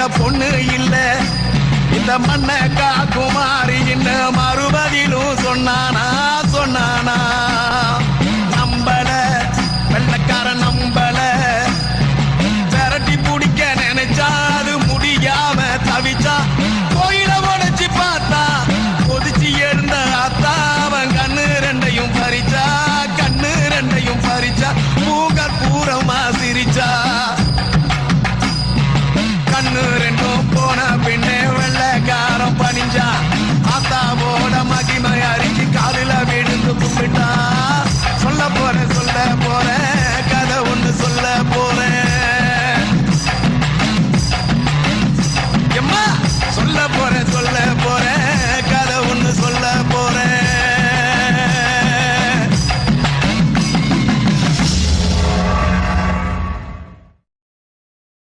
கண்ட பொண்ணு இல்ல. இந்த மண்ண காக்குமாரி மறுபதிலும் சொன்னான?